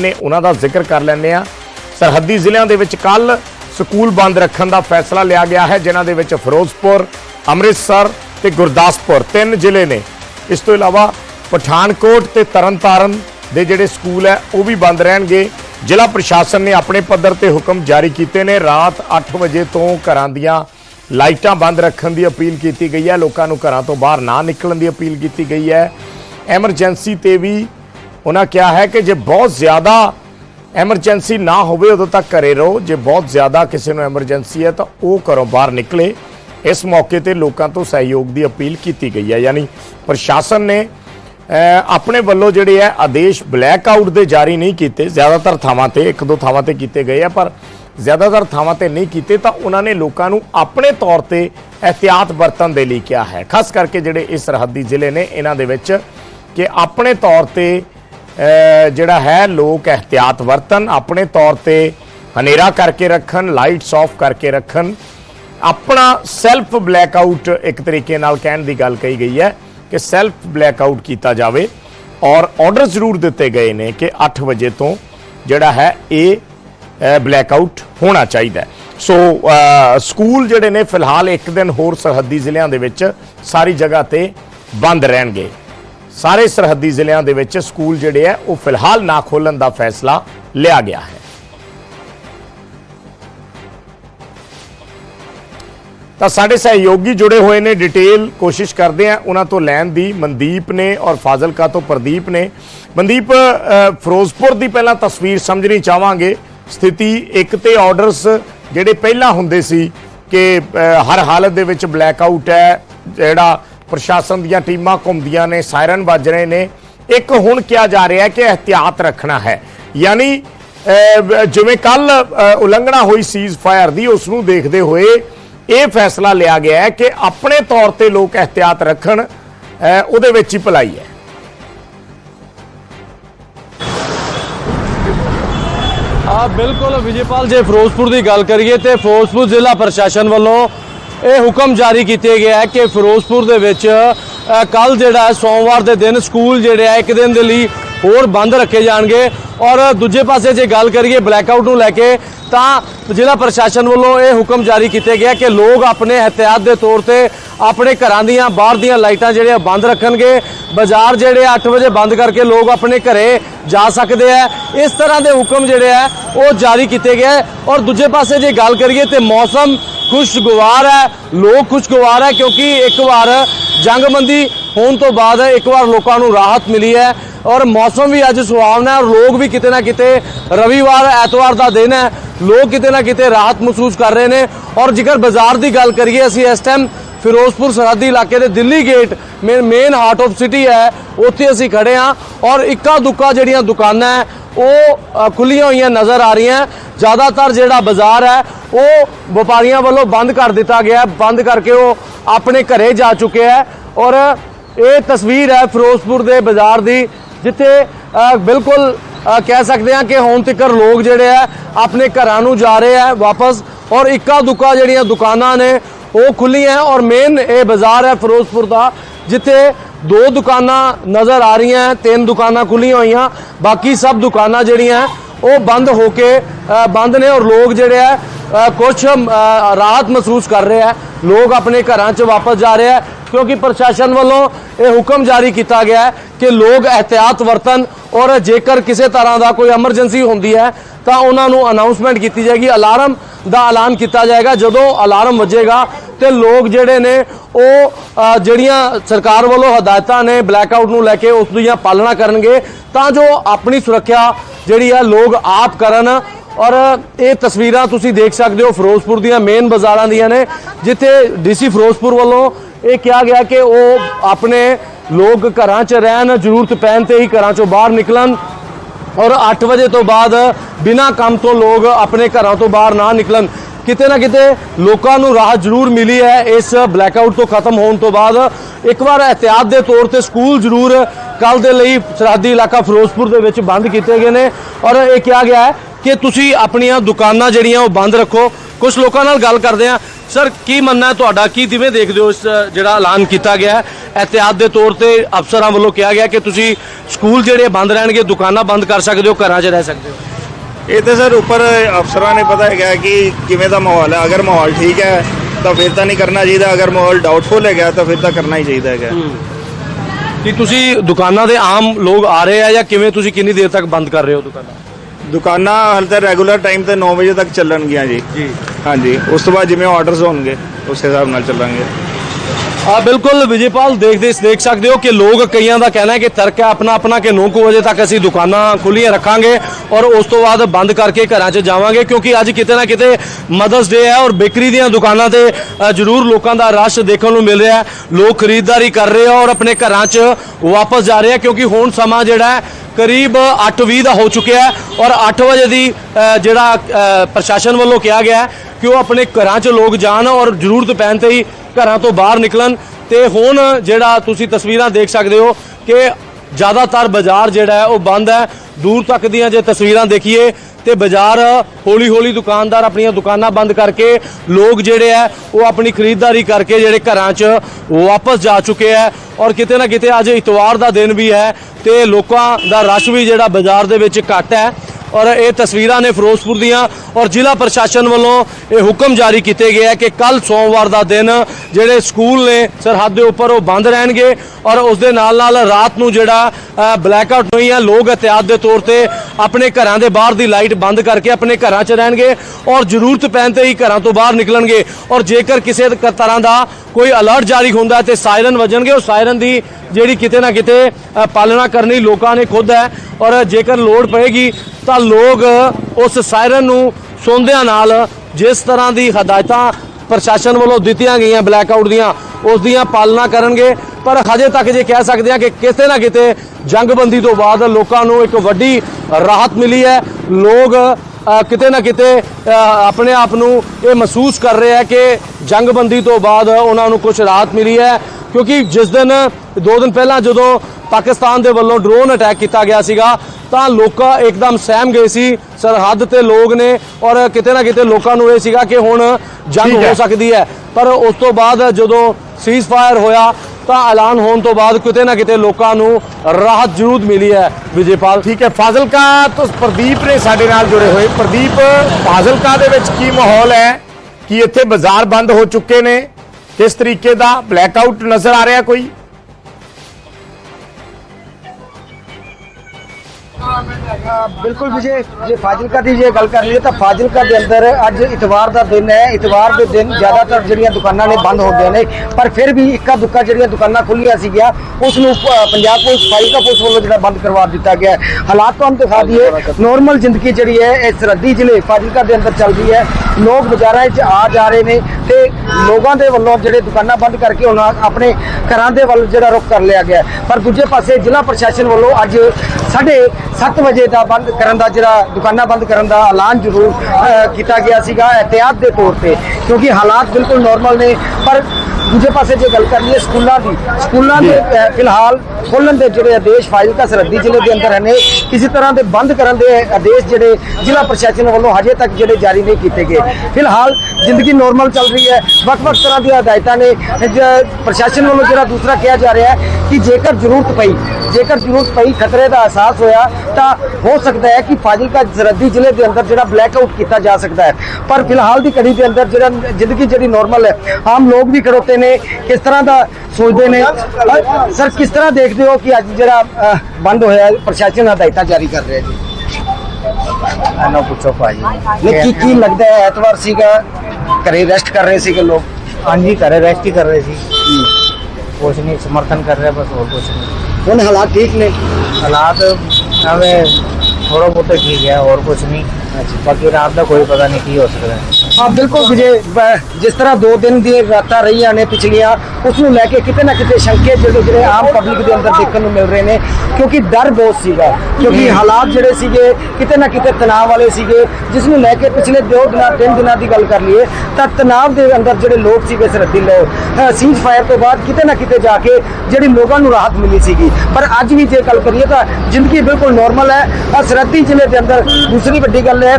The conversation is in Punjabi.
ਨੇ ਉਹਨਾਂ ਦਾ ਜ਼ਿਕਰ ਕਰ ਲੈਂਦੇ ਆ ਸਰਹੱਦੀ ਜ਼ਿਲ੍ਹਿਆਂ ਦੇ ਵਿੱਚ ਕੱਲ ਸਕੂਲ ਬੰਦ ਰੱਖਣ ਦਾ ਫੈਸਲਾ ਲਿਆ ਗਿਆ ਹੈ, ਜਿਨ੍ਹਾਂ ਦੇ ਵਿੱਚ ਫਿਰੋਜ਼ਪੁਰ, ਅੰਮ੍ਰਿਤਸਰ ਤੇ ਗੁਰਦਾਸਪੁਰ ਤਿੰਨ ਜ਼ਿਲ੍ਹੇ ਨੇ। ਇਸ ਤੋਂ ਇਲਾਵਾ ਪਠਾਨਕੋਟ ਤੇ ਤਰਨਤਾਰਨ ਦੇ ਜਿਹੜੇ ਸਕੂਲ ਹੈ, ਉਹ ਵੀ ਬੰਦ ਰਹਿਣਗੇ। ਜ਼ਿਲ੍ਹਾ ਪ੍ਰਸ਼ਾਸਨ ਨੇ ਆਪਣੇ ਪੱਧਰ ਤੇ ਹੁਕਮ ਜਾਰੀ ਕੀਤੇ ਨੇ। ਰਾਤ 8 ਵਜੇ ਤੋਂ ਘਰਾਂ ਦੀਆਂ ਲਾਈਟਾਂ ਬੰਦ ਰੱਖਣ ਦੀ ਅਪੀਲ ਕੀਤੀ ਗਈ ਹੈ। ਲੋਕਾਂ ਨੂੰ ਘਰਾਂ ਤੋਂ ਬਾਹਰ ਨਾ ਨਿਕਲਣ ਦੀ ਅਪੀਲ ਕੀਤੀ ਗਈ ਹੈ। ਐਮਰਜੈਂਸੀ ਤੇ ਵੀ ਉਹਨਾਂ ਕਿਹਾ ਹੈ ਕਿ ਜੇ ਬਹੁਤ ਜ਼ਿਆਦਾ ਐਮਰਜੈਂਸੀ ਨਾ ਹੋਵੇ, ਉਦੋਂ ਤੱਕ ਘਰੇ ਰਹੋ। ਜੇ ਬਹੁਤ ਜ਼ਿਆਦਾ ਕਿਸੇ ਨੂੰ ਐਮਰਜੈਂਸੀ ਹੈ ਤਾਂ ਉਹ ਘਰੋਂ ਬਾਹਰ ਨਿਕਲੇ। ਇਸ ਮੌਕੇ ਤੇ ਲੋਕਾਂ ਤੋਂ ਸਹਿਯੋਗ ਦੀ ਅਪੀਲ ਕੀਤੀ ਗਈ ਹੈ। ਯਾਨੀ ਪ੍ਰਸ਼ਾਸਨ ਨੇ ਆਪਣੇ ਵੱਲੋਂ ਜਿਹੜੇ ਹੈ, ਆਦੇਸ਼ ਬਲੈਕ ਆਊਟ ਦੇ ਜਾਰੀ ਨਹੀਂ ਕੀਤੇ। ਜ਼ਿਆਦਾਤਰ ਥਾਵਾਂ ਤੇ, ਇੱਕ ਦੋ ਥਾਵਾਂ ਤੇ ਕੀਤੇ ਗਏ ਆ, ਪਰ ਜ਼ਿਆਦਾਤਰ ਥਾਵਾਂ ਤੇ ਨਹੀਂ ਕੀਤੇ ਤਾਂ ਉਹਨਾਂ ਨੇ ਲੋਕਾਂ ਨੂੰ ਆਪਣੇ ਤੌਰ ਤੇ ਇhtiyਾਤ ਵਰਤਣ ਦੇ ਲਈ ਕਿਹਾ ਹੈ। ਖਾਸ ਕਰਕੇ ਜਿਹੜੇ ਇਸ ਸਰਹੱਦੀ ਜ਼ਿਲ੍ਹੇ ਨੇ, ਇਹਨਾਂ ਦੇ ਵਿੱਚ ਕਿ ਆਪਣੇ ਤੌਰ ਤੇ ਜਿਹੜਾ ਹੈ, ਲੋਕ ਇhtiyਾਤ ਵਰਤਨ ਆਪਣੇ ਤੌਰ ਤੇ ਹਨੇਰਾ ਕਰਕੇ ਰੱਖਣ ਲਾਈਟਸ ਆਫ ਕਰਕੇ ਰੱਖਣ। ਆਪਣਾ ਸੈਲਫ ਬਲੈਕ ਆਊਟ ਇੱਕ ਤਰੀਕੇ ਨਾਲ ਕਹਿਣ ਦੀ ਗੱਲ ਕਹੀ ਗਈ ਹੈ ਕਿ ਸੈਲਫ ਬਲੈਕ ਆਊਟ ਕੀਤਾ ਜਾਵੇ ਔਰ ਆਰਡਰ ਜ਼ਰੂਰ ਦਿੱਤੇ ਗਏ ਨੇ ਕਿ 8 ਵਜੇ ਤੋਂ ਜਿਹੜਾ ਹੈ, ਇਹ ਬਲੈਕ ਆਊਟ ਹੋਣਾ ਚਾਹੀਦਾ ਸੋ ਸਕੂਲ ਜਿਹੜੇ ਨੇ, ਫਿਲਹਾਲ ਇੱਕ ਦਿਨ ਹੋਰ ਸਰਹੱਦੀ ਜ਼ਿਲ੍ਹਿਆਂ ਦੇ ਵਿੱਚ ਸਾਰੀ ਜਗ੍ਹਾ ਤੇ ਬੰਦ ਰਹਿਣਗੇ। ਸਾਰੇ ਸਰਹੱਦੀ ਜ਼ਿਲ੍ਹਿਆਂ ਦੇ ਵਿੱਚ ਸਕੂਲ ਜਿਹੜੇ ਆ, ਉਹ ਫਿਲਹਾਲ ਨਾ ਖੋਲਣ ਦਾ ਫੈਸਲਾ ਲਿਆ ਗਿਆ ਹੈ। ਤਾਂ ਸਾਡੇ ਸਹਿਯੋਗੀ ਜੁੜੇ ਹੋਏ ਨੇ, ਡਿਟੇਲ ਕੋਸ਼ਿਸ਼ ਕਰਦੇ ਆ ਉਹਨਾਂ ਤੋਂ ਲੈਣ ਦੀ। ਮਨਦੀਪ ਨੇ ਔਰ ਫਾਜ਼ਿਲਕਾ ਤੋਂ ਪ੍ਰਦੀਪ ਨੇ। ਮਨਦੀਪ ਫਿਰੋਜ਼ਪੁਰ ਦੀ ਪਹਿਲਾਂ ਤਸਵੀਰ ਸਮਝਣੀ ਚਾਹਾਂਗੇ। ਸਥਿਤੀ ਇੱਕ ਤੇ ਆਰਡਰਸ ਜਿਹੜੇ ਪਹਿਲਾਂ ਹੁੰਦੇ ਸੀ ਕਿ ਹਰ ਹਾਲਤ ਦੇ ਵਿੱਚ ਬਲੈਕ ਆਊਟ ਹੈ, ਜਿਹੜਾ ਪ੍ਰਸ਼ਾਸਨ ਦੀਆਂ ਟੀਮਾਂ ਘੁੰਮਦੀਆਂ ਨੇ, ਸਾਇਰਨ ਵੱਜ ਰਹੇ ਨੇ। ਇੱਕ ਹੁਣ ਕਿਹਾ ਜਾ ਰਿਹਾ ਹੈ ਕਿ ਇhtiyਾਤ ਰੱਖਣਾ ਹੈ। ਯਾਨੀ ਜਿਵੇਂ ਕੱਲ ਉਲੰਘਣਾ ਹੋਈ ਸੀਜ਼ ਫਾਇਰ ਦੀ, ਉਸ ਨੂੰ ਦੇਖਦੇ ਹੋਏ ਇਹ ਫੈਸਲਾ ਲਿਆ ਗਿਆ ਹੈ ਕਿ ਆਪਣੇ ਤੌਰ ਤੇ ਲੋਕ ਇhtiyਾਤ ਰੱਖਣ ਉਹਦੇ ਵਿੱਚ ਹੀ ਭਲਾਈ ਹੈ। ਆ ਬਿਲਕੁਲ, ਵਿਜੇਪਾਲ, ਜੇ ਫਿਰੋਜ਼ਪੁਰ ਦੀ ਗੱਲ ਕਰੀਏ ਤੇ ਫਿਰੋਜ਼ਪੁਰ ਜ਼ਿਲ੍ਹਾ ਪ੍ਰਸ਼ਾਸਨ ਵੱਲੋਂ ਇਹ ਹੁਕਮ ਜਾਰੀ ਕੀਤੇ ਗਿਆ ਹੈ ਕਿ ਫਿਰੋਜ਼ਪੁਰ ਦੇ ਵਿੱਚ ਕੱਲ ਜਿਹੜਾ ਹੈ, ਸੋਮਵਾਰ ਦੇ ਦਿਨ ਸਕੂਲ ਜਿਹੜੇ ਆ ਇੱਕ ਦਿਨ ਦੇ ਲਈ ਹੋਰ ਬੰਦ ਰੱਖੇ ਜਾਣਗੇ। ਔਰ ਦੂਜੇ ਪਾਸੇ ਜੇ ਗੱਲ ਕਰੀਏ ਬਲੈਕਆਊਟ ਨੂੰ ਲੈ ਕੇ, ਤਾਂ ਜ਼ਿਲ੍ਹਾ ਪ੍ਰਸ਼ਾਸਨ ਵੱਲੋਂ ਇਹ ਹੁਕਮ ਜਾਰੀ ਕੀਤੇ ਗਿਆ ਕਿ ਲੋਕ ਆਪਣੇ ਇhtiyਾਤ ਦੇ ਤੌਰ ਤੇ ਆਪਣੇ ਘਰਾਂ ਦੀਆਂ, ਬਾਹਰ ਦੀਆਂ ਲਾਈਟਾਂ ਜਿਹੜੀਆਂ ਬੰਦ ਰੱਖਣਗੇ। ਬਾਜ਼ਾਰ ਜਿਹੜੇ 8 ਵਜੇ ਬੰਦ ਕਰਕੇ ਲੋਕ ਆਪਣੇ ਘਰੇ ਜਾ ਸਕਦੇ ਆ। ਇਸ ਤਰ੍ਹਾਂ ਦੇ ਹੁਕਮ ਜਿਹੜੇ ਆ, ਉਹ ਜਾਰੀ ਕੀਤੇ ਗਏ। ਔਰ ਦੂਜੇ ਪਾਸੇ ਜੇ ਗੱਲ ਕਰੀਏ ਤੇ ਮੌਸਮ ਖੁਸ਼ਗਵਾਰ ਹੈ। ਲੋਕ ਖੁਸ਼ਗਵਾਰ ਹੈ ਕਿਉਂਕਿ ਇੱਕ ਵਾਰ ਜੰਗਬੰਦੀ ਹੋਣ ਤੋਂ ਬਾਅਦ ਇੱਕ ਵਾਰ ਲੋਕਾਂ ਨੂੰ ਰਾਹਤ ਮਿਲੀ ਹੈ ਔਰ ਮੌਸਮ ਵੀ ਅੱਜ ਸੁਹਾਵਣਾ ਹੈ ਔਰ ਲੋਕ ਵੀ ਕਿਤੇ ਨਾ ਕਿਤੇ ਰਵੀਵਾਰ, ਐਤਵਾਰ ਦਾ ਦਿਨ ਹੈ। ਲੋਕ ਕਿਤੇ ਨਾ ਕਿਤੇ ਰਾਹਤ ਮਹਿਸੂਸ ਕਰ ਰਹੇ ਨੇ ਔਰ ਜੇਕਰ ਬਾਜ਼ਾਰ ਦੀ ਗੱਲ ਕਰੀਏ ਅਸੀਂ ਇਸ ਟਾਈਮ ਫਿਰੋਜ਼ਪੁਰ ਸਰਹੱਦੀ ਇਲਾਕੇ ਦੇ Delhi gate main main heart of city ਹੈ। ਉੱਥੇ ਅਸੀਂ ਖੜੇ ਹਾਂ ਔਰ ਇੱਕਾ ਦੁੱਕਾ ਜਿਹੜੀਆਂ ਦੁਕਾਨਾਂ ਹੈ ਉਹ ਅ, ਖੁੱਲੀਆਂ ਹੋਈਆਂ ਨਜ਼ਰ ਆ ਰਹੀਆਂ। ਜ਼ਿਆਦਾਤਰ ਜਿਹੜਾ ਬਾਜ਼ਾਰ ਹੈ ਉਹ ਵਪਾਰੀਆਂ ਵੱਲੋਂ ਬੰਦ ਕਰ ਦਿੱਤਾ ਗਿਆ। ਬੰਦ ਕਰਕੇ ਉਹ ਆਪਣੇ ਘਰੇ ਜਾ ਚੁੱਕੇ ਹੈ। ਔਰ ਇਹ ਤਸਵੀਰ ਹੈ ਫਿਰੋਜ਼ਪੁਰ ਦੇ ਬਾਜ਼ਾਰ ਦੀ ਜਿੱਥੇ ਬਿਲਕੁਲ ਕਹਿ ਸਕਦੇ ਹਾਂ ਕਿ ਹੁਣ ਤੱਕ ਲੋਕ ਜਿਹੜੇ ਆ ਆਪਣੇ ਘਰਾਂ ਨੂੰ ਜਾ ਰਹੇ ਆ ਵਾਪਸ। ਔਰ ਇੱਕਾ ਦੁੱਕਾ ਜਿਹੜੀਆਂ ਦੁਕਾਨਾਂ ਨੇ ਉਹ ਖੁੱਲੀਆਂ ਔਰ ਮੇਨ ਇਹ ਬਾਜ਼ਾਰ ਹੈ ਫਿਰੋਜ਼ਪੁਰ ਦਾ ਜਿੱਥੇ ਦੋ ਦੁਕਾਨਾਂ ਨਜ਼ਰ ਆ ਰਹੀਆਂ ਤਿੰਨ ਦੁਕਾਨਾਂ ਖੁੱਲੀਆਂ ਹੋਈਆਂ ਬਾਕੀ ਸਭ ਦੁਕਾਨਾਂ ਜਿਹੜੀਆਂ ਉਹ ਬੰਦ ਹੋ ਕੇ ਬੰਦ ਨੇ ਔਰ ਲੋਕ ਜਿਹੜੇ ਆ ਅ, ਕੁਛ ਰਾਹਤ ਮਹਿਸੂਸ ਕਰ ਰਹੇ ਆ ਲੋਕ ਆਪਣੇ ਘਰਾਂ 'ਚ ਵਾਪਸ ਜਾ ਰਹੇ ਆ ਕਿਉਂਕਿ ਪ੍ਰਸ਼ਾਸਨ ਵੱਲੋਂ ਇਹ ਹੁਕਮ ਜਾਰੀ ਕੀਤਾ ਗਿਆ ਹੈ ਕਿ ਲੋਕ ਇhtiyਾਤ ਵਰਤਨ ਔਰ ਜੇਕਰ ਕਿਸੇ ਤਰ੍ਹਾਂ ਦਾ ਕੋਈ ਐਮਰਜੈਂਸੀ ਹੁੰਦੀ ਹੈ ਤਾਂ ਉਹਨਾਂ ਨੂੰ ਅਨਾਉਂਸਮੈਂਟ ਕੀਤੀ ਜਾਏਗੀ। ਅਲਾਰਮ ਦਾ ਐਲਾਨ ਕੀਤਾ ਜਾਏਗਾ। ਜਦੋਂ ਅਲਾਰਮ ਵੱਜੇਗਾ ਤੇ ਲੋਕ ਜਿਹੜੇ ਨੇ, ਉਹ ਜਿਹੜੀਆਂ ਸਰਕਾਰ ਵੱਲੋਂ ਹਦਾਇਤਾਂ ਨੇ ਬਲੈਕ ਆਊਟ ਨੂੰ ਲੈ ਕੇ ਉਸ ਦੀਆਂ ਪਾਲਣਾ ਕਰਨਗੇ, ਤਾਂ ਜੋ ਆਪਣੀ ਸੁਰੱਖਿਆ ਜਿਹੜੀ ਆ, ਲੋਕ ਆਪ ਕਰਨ। ਔਰ ਇਹ ਤਸਵੀਰਾਂ ਤੁਸੀਂ ਦੇਖ ਸਕਦੇ ਹੋ ਫਿਰੋਜ਼ਪੁਰ ਦੀਆਂ ਮੇਨ ਬਾਜ਼ਾਰਾਂ ਦੀਆਂ ਨੇ, ਜਿੱਥੇ ਡੀਸੀ ਫਿਰੋਜ਼ਪੁਰ ਵੱਲੋਂ ਇਹ ਕਿਹਾ ਗਿਆ ਕਿ ਉਹ ਆਪਣੇ ਲੋਕ ਘਰਾਂ 'ਚ ਰਹਿਣ, ਜ਼ਰੂਰਤ ਪੈਣ ਤੇ ਹੀ ਘਰਾਂ 'ਚੋਂ ਬਾਹਰ ਨਿਕਲਣ। ਔਰ 8 ਵਜੇ ਤੋਂ ਬਾਅਦ ਬਿਨਾਂ ਕੰਮ ਤੋਂ ਲੋਕ ਆਪਣੇ ਘਰਾਂ ਤੋਂ ਬਾਹਰ ਨਾ ਨਿਕਲਣ। ਕਿਤੇ ਨਾ ਕਿਤੇ ਲੋਕਾਂ ਨੂੰ ਰਾਹਤ ਜ਼ਰੂਰ ਮਿਲੀ ਹੈ ਇਸ ਬਲੈਕਆਊਟ ਤੋਂ ਖਤਮ ਹੋਣ ਤੋਂ ਬਾਅਦ। ਇੱਕ ਵਾਰ ਇhtiyat ਦੇ ਤੌਰ ਤੇ ਸਕੂਲ ਜ਼ਰੂਰ ਕੱਲ ਦੇ ਲਈ ਸਰਹੱਦੀ ਇਲਾਕਾ ਫਿਰੋਜ਼ਪੁਰ ਦੇ ਵਿੱਚ ਬੰਦ ਕੀਤੇ ਗਏ ਨੇ। ਔਰ ਇਹ ਕਿਹਾ ਗਿਆ ਹੈ ਕਿ ਤੁਸੀਂ ਆਪਣੀਆਂ ਦੁਕਾਨਾਂ ਜਿਹੜੀਆਂ ਉਹ ਬੰਦ ਰੱਖੋ। ਕੁਝ ਲੋਕਾਂ ਨਾਲ ਗੱਲ ਕਰਦੇ ਆ ਸਰ, ਕੀ ਮੰਨਣਾ ਤੁਹਾਡਾ? ਕੀ ਕਿਵੇਂ ਦੇਖਦੇ ਹੋ ਇਸ ਜਿਹੜਾ ਐਲਾਨ ਕੀਤਾ ਗਿਆ ਹੈ? ਇhtiyat ਦੇ ਤੌਰ ਤੇ ਅਫਸਰਾਂ ਵੱਲੋਂ ਕਿਹਾ ਗਿਆ ਕਿ ਤੁਸੀਂ ਸਕੂਲ ਜਿਹੜੇ ਬੰਦ ਰਹਿਣਗੇ, ਦੁਕਾਨਾਂ ਬੰਦ ਕਰ ਸਕਦੇ ਹੋ, ਘਰਾਂ 'ਚ ਰਹਿ ਸਕਦੇ ਹੋ। ਇਹ ਤਾਂ ਸਰ ਉੱਪਰ ਅਫਸਰਾਂ ਨੇ ਪਤਾ ਹੈਗਾ ਕਿ ਕਿਵੇਂ ਦਾ ਮਾਹੌਲ ਹੈ। ਅਗਰ ਮਾਹੌਲ ਠੀਕ ਹੈ ਤਾਂ ਫਿਰ ਤਾਂ ਨਹੀਂ ਕਰਨਾ ਚਾਹੀਦਾ। ਅਗਰ ਮਾਹੌਲ ਡਾਊਟਫੁਲ ਹੈਗਾ ਤਾਂ ਫਿਰ ਤਾਂ ਕਰਨਾ ਹੀ ਚਾਹੀਦਾ ਹੈਗਾ। ਕੀ ਤੁਸੀਂ ਦੁਕਾਨਾਂ ਦੇ ਆਮ ਲੋਕ ਆ ਰਹੇ ਆ ਜਾਂ ਕਿਵੇਂ ਤੁਸੀਂ ਕਿੰਨੀ ਦੇਰ ਤੱਕ ਬੰਦ ਕਰ ਰਹੇ ਹੋ ਦੁਕਾਨਾਂ? ਦੁਕਾਨਾਂ ਹਾਲ ਤਾਂ ਰੈਗੂਲਰ ਟਾਈਮ ਤੇ 9 ਵਜੇ ਤੱਕ ਚੱਲਣਗੀਆਂ ਜੀ। ਜੀ। ਹਾਂਜੀ ਉਸ ਤੋਂ ਬਾਅਦ ਜਿਵੇਂ ਆਰਡਰਸ ਹੋਣਗੇ ਉਸ ਹਿਸਾਬ ਨਾਲ ਚੱਲਾਂਗੇ। ਆ ਬਿਲਕੁਲ ਵਿਜੇਪਾਲ ਦੇਖਦੇ, ਦੇਖ ਸਕਦੇ ਹੋ ਕਿ ਲੋਕ ਕਈਆਂ ਦਾ ਕਹਿਣਾ ਹੈ ਕਿ ਤਰਕ ਹੈ ਆਪਣਾ ਆਪਣਾ ਕਿ 9 ਵਜੇ ਤੱਕ ਅਸੀਂ ਦੁਕਾਨਾਂ ਖੁੱਲੀਆਂ ਰੱਖਾਂਗੇ ਔਰ ਉਸ ਤੋਂ ਬਾਅਦ ਬੰਦ ਕਰਕੇ ਘਰਾਂ 'ਚ ਜਾਵਾਂਗੇ ਕਿਉਂਕਿ ਅੱਜ ਕਿਤੇ ਨਾ ਕਿਤੇ ਮਦਰਸ ਡੇ ਹੈ ਔਰ ਬੇਕਰੀ ਦੀਆਂ ਦੁਕਾਨਾਂ ਤੇ ਜ਼ਰੂਰ ਲੋਕਾਂ ਦਾ ਰਸ਼ ਦੇਖਣ ਨੂੰ ਮਿਲ ਰਿਹਾ ਲੋਕ ਖਰੀਦਦਾਰੀ ਕਰ ਰਹੇ ਆ ਔਰ ਆਪਣੇ ਘਰਾਂ 'ਚ ਵਾਪਸ ਜਾ ਰਹੇ ਆ ਕਿਉਂਕਿ ਹੁਣ ਸਮਾਂ ਜਿਹੜਾ ਹੈ ਕਰੀਬ 8:20 ਦਾ ਹੋ ਚੁੱਕਿਆ ਹੈ ਔਰ 8 ਵਜੇ ਦੀ ਜਿਹੜਾ ਪ੍ਰਸ਼ਾਸਨ ਵੱਲੋਂ ਕਿਹਾ ਗਿਆ ਕਿ ਉਹ ਆਪਣੇ ਘਰਾਂ 'ਚ ਲੋਕ ਜਾਣ ਔਰ ਜ਼ਰੂਰਤ ਪੈਣ ਤੇ ਹੀ ਘਰਾਂ ਤੋਂ ਬਾਹਰ ਨਿਕਲਣ ਤੇ ਹੁਣ ਜਿਹੜਾ ਤੁਸੀਂ ਤਸਵੀਰਾਂ ਦੇਖ ਸਕਦੇ ਹੋ ਕਿ ਜ਼ਿਆਦਾਤਰ ਬਾਜ਼ਾਰ ਜਿਹੜਾ ਹੈ ਉਹ ਬੰਦ ਹੈ। ਦੂਰ ਤੱਕ ਦੀਆਂ ਜੇ ਤਸਵੀਰਾਂ ਦੇਖੀਏ ਤੇ ਬਾਜ਼ਾਰ ਹੌਲੀ ਹੌਲੀ ਦੁਕਾਨਦਾਰ ਆਪਣੀਆਂ ਦੁਕਾਨਾਂ ਬੰਦ ਕਰਕੇ ਲੋਕ ਜਿਹੜੇ ਹੈ ਉਹ ਆਪਣੀ ਖਰੀਦਦਾਰੀ ਕਰਕੇ ਜਿਹੜੇ ਘਰਾਂ 'ਚ ਵਾਪਸ ਜਾ ਚੁੱਕੇ ਹੈ ਔਰ ਕਿਤੇ ਨਾ ਕਿਤੇ ਅੱਜ ਇਤਵਾਰ ਦਾ ਦਿਨ ਵੀ ਹੈ ਤੇ ਲੋਕਾਂ ਦਾ ਰਸ਼ ਵੀ ਜਿਹੜਾ ਬਾਜ਼ਾਰ ਦੇ ਵਿੱਚ ਘੱਟ ਹੈ। ਔਰ ਇਹ ਤਸਵੀਰਾਂ ਨੇ ਫਿਰੋਜ਼ਪੁਰ ਦੀਆਂ ਔਰ ਜ਼ਿਲ੍ਹਾ ਪ੍ਰਸ਼ਾਸਨ ਵੱਲੋਂ ਇਹ ਹੁਕਮ ਜਾਰੀ ਕੀਤੇ ਗਏ ਹੈ ਕਿ ਕੱਲ ਸੋਮਵਾਰ ਦਾ ਦਿਨ ਜਿਹੜੇ ਸਕੂਲ ਨੇ ਸਰਹੱਦ ਦੇ ਉੱਪਰ ਉਹ ਬੰਦ ਰਹਿਣਗੇ ਔਰ ਉਸ ਦੇ ਨਾਲ ਨਾਲ ਰਾਤ ਨੂੰ ਜਿਹੜਾ ਬਲੈਕਆਊਟ ਹੋਈ ਹੈ ਲੋਕ ਇhtiyat ਦੇ ਤੌਰ ਤੇ ਆਪਣੇ ਘਰਾਂ ਦੇ ਬਾਹਰ ਦੀ ਲਾਈਟ ਬੰਦ ਕਰਕੇ ਆਪਣੇ ਘਰਾਂ 'ਚ ਰਹਿਣਗੇ ਔਰ ਜ਼ਰੂਰਤ ਪੈਣ ਤੇ ਹੀ ਘਰਾਂ ਤੋਂ ਬਾਹਰ ਨਿਕਲਣਗੇ ਔਰ ਜੇਕਰ ਕਿਸੇ ਤਰ੍ਹਾਂ ਦਾ ਕੋਈ ਅਲਰਟ ਜਾਰੀ ਹੁੰਦਾ ਹੈ ਤੇ ਸਾਇਰਨ ਵੱਜਣਗੇ ਉਹ ਸਾਇਰਨ ਦੀ ਜਿਹੜੀ ਕਿਤੇ ਨਾ ਕਿਤੇ ਪਾਲਣਾ ਕਰਨੀ ਲੋਕਾਂ ਨੇ ਖੁਦ ਹੈ ਔਰ ਜੇਕਰ ਲੋੜ ਪਏਗੀ ਤਾਂ ਲੋਕ ਉਸ ਸਾਇਰਨ ਨੂੰ ਸੁਣਦਿਆਂ ਨਾਲ ਜਿਸ ਤਰ੍ਹਾਂ ਦੀ ਹਦਾਇਤਾਂ ਪ੍ਰਸ਼ਾਸਨ ਵੱਲੋਂ ਦਿੱਤੀਆਂ ਗਈਆਂ ਬਲੈਕ ਆਊਟ ਦੀਆਂ, ਉਸ ਦੀਆਂ ਪਾਲਣਾ ਕਰਨਗੇ। ਪਰ ਹਜੇ ਤੱਕ ਜੇ ਕਹਿ ਸਕਦੇ ਹਾਂ ਕਿ ਕਿਤੇ ਨਾ ਕਿਤੇ ਜੰਗਬੰਦੀ ਤੋਂ ਬਾਅਦ ਲੋਕਾਂ ਨੂੰ ਇੱਕ ਵੱਡੀ ਰਾਹਤ ਮਿਲੀ ਹੈ। ਲੋਕ ਕਿਤੇ ਨਾ ਕਿਤੇ ਆਪਣੇ ਆਪ ਨੂੰ ਇਹ ਮਹਿਸੂਸ ਕਰ ਰਹੇ ਹੈ ਕਿ ਜੰਗਬੰਦੀ ਤੋਂ ਬਾਅਦ ਉਹਨਾਂ ਨੂੰ ਕੁਝ ਰਾਹਤ ਮਿਲੀ ਹੈ। ਕਿਉਂਕਿ ਜਿਸ ਦਿਨ ਦੋ ਦਿਨ ਪਹਿਲਾਂ ਜਦੋਂ ਪਾਕਿਸਤਾਨ ਦੇ ਵੱਲੋਂ ਡਰੋਨ ਅਟੈਕ ਕੀਤਾ ਗਿਆ ਸੀਗਾ ਤਾਂ ਲੋਕਾਂ ਇੱਕਦਮ ਸਹਿਮ ਗਏ ਸੀ। ਸਰਹੱਦ ਤੇ ਲੋਕ ਨੇ ਔਰ ਕਿਤੇ ਨਾ ਕਿਤੇ ਲੋਕਾਂ ਨੂੰ ਇਹ ਸੀਗਾ ਕਿ ਹੁਣ ਜੰਗ ਹੈ। ਹੋ। ਸਕਦੀ ਹੈ। ਪਰ ਉਸ ਤੋਂ ਬਾਅਦ ਜਦੋਂ ਸੀਜ਼ਫਾਇਰ ਹੋਇਆ ਤਾਂ ਐਲਾਨ ਹੋਣ ਤੋਂ ਬਾਅਦ ਕਿਤੇ ਨਾ ਕਿਤੇ ਲੋਕਾਂ ਨੂੰ ਰਾਹਤ ਜ਼ਰੂਰ ਮਿਲੀ ਹੈ ਵਿਜੇਪਾਲ। ਠੀਕ ਹੈ, ਫਾਜ਼ਿਲਕਾ ਤੋਂ ਪ੍ਰਦੀਪ ਨੇ ਸਾਡੇ ਨਾਲ ਜੁੜੇ ਹੋਏ। ਪ੍ਰਦੀਪ, ਫਾਜ਼ਿਲਕਾ ਦੇ ਵਿੱਚ ਕੀ ਮਾਹੌਲ ਹੈ? ਕੀ ਇੱਥੇ ਬਾਜ਼ਾਰ ਬੰਦ ਹੋ ਚੁੱਕੇ ਨੇ? ਕਿਸ ਤਰੀਕੇ ਦਾ ਬਲੈਕ ਆਊਟ ਨਜ਼ਰ ਆ ਰਿਹਾ ਕੋਈ? ਬਿਲਕੁਲ ਵਿਜੇ ਜੇ ਫਾਜ਼ਿਲਕਾ ਦੀ ਜੇ ਗੱਲ ਕਰ ਲਈਏ ਤਾਂ ਫਾਜ਼ਿਲਕਾ ਦੇ ਅੰਦਰ ਅੱਜ ਇਤਵਾਰ ਦਾ ਦਿਨ ਹੈ। ਇਤਵਾਰ ਦੇ ਦਿਨ ਜ਼ਿਆਦਾਤਰ ਜਿਹੜੀਆਂ ਦੁਕਾਨਾਂ ਨੇ ਬੰਦ ਹੋ ਗਈਆਂ ਨੇ। ਪਰ ਫਿਰ ਵੀ ਇੱਕਾ ਦੁੱਕਾ ਜਿਹੜੀਆਂ ਦੁਕਾਨਾਂ ਖੁੱਲੀਆਂ ਸੀਗੀਆਂ, ਉਸ ਨੂੰ ਪੰਜਾਬ ਪੁਲਿਸ, ਫਾਜ਼ਿਲਕਾ ਪੁਲਿਸ ਵੱਲੋਂ ਜਿਹੜਾ ਬੰਦ ਕਰਵਾ ਦਿੱਤਾ ਗਿਆ ਹੈ। ਹਾਲਾਤ ਤੁਹਾਨੂੰ ਦਿਖਾ ਦਈਏ ਨੋਰਮਲ ਜ਼ਿੰਦਗੀ ਜਿਹੜੀ ਹੈ, ਇਹ ਸਰਹੱਦੀ ਜ਼ਿਲ੍ਹੇ ਫਾਜ਼ਿਲਕਾ ਦੇ ਅੰਦਰ ਚੱਲਦੀ ਹੈ। ਲੋਕ ਬਾਜ਼ਾਰਾਂ 'ਚ ਆ ਜਾ ਰਹੇ ਨੇ ਤੇ ਲੋਕਾਂ ਦੇ ਵੱਲੋਂ ਜਿਹੜੇ ਦੁਕਾਨਾਂ ਬੰਦ ਕਰਕੇ ਉਹਨਾਂ ਆਪਣੇ ਘਰਾਂ ਦੇ ਵੱਲ ਜਿਹੜਾ ਰੁਖ ਕਰ ਲਿਆ ਗਿਆ ਪਰ ਦੂਜੇ ਪਾਸੇ ਜ਼ਿਲ੍ਹਾ ਪ੍ਰਸ਼ਾਸਨ ਵੱਲੋਂ ਅੱਜ ਸਾਢੇ 7 ਵਜੇ ਦਾ ਬੰਦ ਕਰਨ ਦਾ ਜਿਹੜਾ ਦੁਕਾਨਾਂ ਬੰਦ ਕਰਨ ਦਾ ਐਲਾਨ ਜ਼ਰੂਰ ਅ, ਕੀਤਾ ਗਿਆ ਸੀਗਾ ਇhtiyat ਦੇ ਤੌਰ ਤੇ ਕਿਉਂਕਿ ਹਾਲਾਤ ਬਿਲਕੁਲ ਨਾਰਮਲ ਨੇ ਪਰ ਦੂਜੇ ਪਾਸੇ ਜੇ ਗੱਲ ਕਰ ਲਈਏ ਸਕੂਲਾਂ ਦੀ ਸਕੂਲਾਂ ਦੇ ਫਿਲਹਾਲ ਖੋਲਣ ਦੇ ਜਿਹੜੇ ਆਦੇਸ਼ ਫਾਜ਼ਿਲਕਾ ਸਰਹੱਦੀ ਜ਼ਿਲ੍ਹੇ ਦੇ ਅੰਦਰ ਨੇ ਕਿਸੇ ਤਰ੍ਹਾਂ ਦੇ ਬੰਦ ਕਰਨ ਦੇ ਆਦੇਸ਼ ਜਿਹੜੇ ਜ਼ਿਲ੍ਹਾ ਪ੍ਰਸ਼ਾਸਨ ਵੱਲੋਂ ਹਜੇ ਤੱਕ ਜਿਹੜੇ ਜਾਰੀ ਨਹੀਂ ਕੀਤੇ ਗਏ। ਫਿਲਹਾਲ ਜ਼ਿੰਦਗੀ ਨਾਰਮਲ ਚੱਲ ਰਹੀ ਹੈ ਵੱਖ-ਵੱਖ ਤਰ੍ਹਾਂ ਦੀਆਂ ਹਦਾਇਤਾਂ ਨੇ ਪ੍ਰਸ਼ਾਸਨ ਵੱਲੋਂ ਜਿਹੜਾ ਦੂਸਰਾ ਕਿਹਾ ਜਾ ਰਿਹਾ ਹੈ ਕਿ ਜੇਕਰ ਜ਼ਰੂਰਤ ਪਈ ਜੇਕਰ ਜ਼ਰੂਰਤ ਪਈ ਖਤਰੇ ਦਾ ਅਹਿਸਾਸ ਹੋਇਆ ਤਾਂ ਹੋ ਸਕਦਾ ਹੈ ਕਿ ਫਾਜ਼ਿਲਕਾ ਸਰਹੱਦੀ ਜ਼ਿਲ੍ਹੇ ਦੇ ਅੰਦਰ ਜਿਹੜਾ ਬਲੈਕਆਊਟ ਕੀਤਾ ਜਾ ਸਕਦਾ ਹੈ। ਪਰ ਫਿਲਹਾਲ ਦੀ ਕੜੀ ਦੇ ਅੰਦਰ ਜਿਹੜਾ ਜ਼ਿੰਦਗੀ ਜਿਹੜੀ ਨਾਰਮਲ ਹੈ ਆਮ ਲੋਕ ਵੀ ਖੜੋਤੇ ਨੇ ਕਿਸ ਤਰ੍ਹਾਂ ਦਾ ਸੋਚਦੇ ਨੇ? ਸਰ ਕਿਸ ਤਰ੍ਹਾਂ ਦੇਖਦੇ ਹੋ ਕਿ ਅੱਜ ਜਿਹੜਾ ਬੰਦ ਹੋਇਆ ਪ੍ਰਸ਼ਾਸਨ ਹਦਾਇਤਾਂ ਜਾਰੀ ਕਰ ਰਿਹਾ ਜੀ? ਨਾ ਪੁੱਛੋ ਭਾਜੀ। ਨਹੀਂ ਕੀ ਕੀ ਲੱਗਦਾ ਹੈ ਐਤਵਾਰ ਸੀਗਾ ਘਰੇ ਰੈਸਟ ਕਰ ਰਹੇ ਸੀਗੇ ਲੋਕ? ਹਾਂਜੀ ਘਰੇ ਰੈਸਟ ਹੀ ਕਰ ਰਹੇ ਸੀ। ਕੁਛ ਨਹੀਂ ਸਮਰਥਨ ਕਰ ਰਿਹਾ ਬਸ ਹੋਰ ਕੁਛ ਨਹੀਂ। ਹੁਣ ਹਾਲਾਤ ਠੀਕ ਨੇ? ਹਾਲਾਤ ਹमें ਥੋੜਾ ਬਹੁਤ ਠੀਕ ਹੈ ਹੋਰ ਕੁਛ ਨਹੀਂ। ਬਾਕੀ ਰਾਤ ਦਾ ਕੋਈ ਪਤਾ ਨਹੀਂ ਕੀ ਹੋ ਸਕਦਾ। ਹੈ ਹਾਂ ਬਿਲਕੁਲ ਵਿਜੇ ਜਿਸ ਤਰ੍ਹਾਂ ਦੋ ਦਿਨ ਦੀ ਰਾਤਾਂ ਰਹੀਆਂ ਨੇ ਪਿਛਲੀਆਂ ਉਸ ਨੂੰ ਲੈ ਕੇ ਕਿਤੇ ਨਾ ਕਿਤੇ ਸ਼ੰਕੇ ਜਿਹੜੇ ਜਿਹੜੇ ਆਮ ਪਬਲਿਕ ਦੇ ਅੰਦਰ ਦੇਖਣ ਨੂੰ ਮਿਲ ਰਹੇ ਨੇ ਕਿਉਂਕਿ ਡਰ ਬਹੁਤ ਸੀਗਾ ਕਿਉਂਕਿ ਹਾਲਾਤ ਜਿਹੜੇ ਸੀਗੇ ਕਿਤੇ ਨਾ ਕਿਤੇ ਤਣਾਅ ਵਾਲੇ ਸੀਗੇ ਜਿਸ ਨੂੰ ਲੈ ਕੇ ਪਿਛਲੇ ਦੋ ਦਿਨਾਂ ਤਿੰਨ ਦਿਨਾਂ ਦੀ ਗੱਲ ਕਰ ਲਈਏ ਤਾਂ ਤਣਾਅ ਦੇ ਅੰਦਰ ਜਿਹੜੇ ਲੋਕ ਸੀਗੇ ਸਰਹੱਦੀ ਲੋਕ ਸੀਜ਼ ਫਾਇਰ ਤੋਂ ਬਾਅਦ ਕਿਤੇ ਨਾ ਕਿਤੇ ਜਾ ਕੇ ਜਿਹੜੀ ਲੋਕਾਂ ਨੂੰ ਰਾਹਤ ਮਿਲੀ ਸੀਗੀ। ਪਰ ਅੱਜ ਵੀ ਜੇ ਗੱਲ ਕਰੀਏ ਤਾਂ ਜ਼ਿੰਦਗੀ ਬਿਲਕੁਲ ਨਾਰਮਲ ਹੈ। ਸਰਹੱਦੀ ਜ਼ਿਲ੍ਹੇ ਦੇ ਅੰਦਰ ਦੂਸਰੀ ਵੱਡੀ ਗੱਲ ਹੈ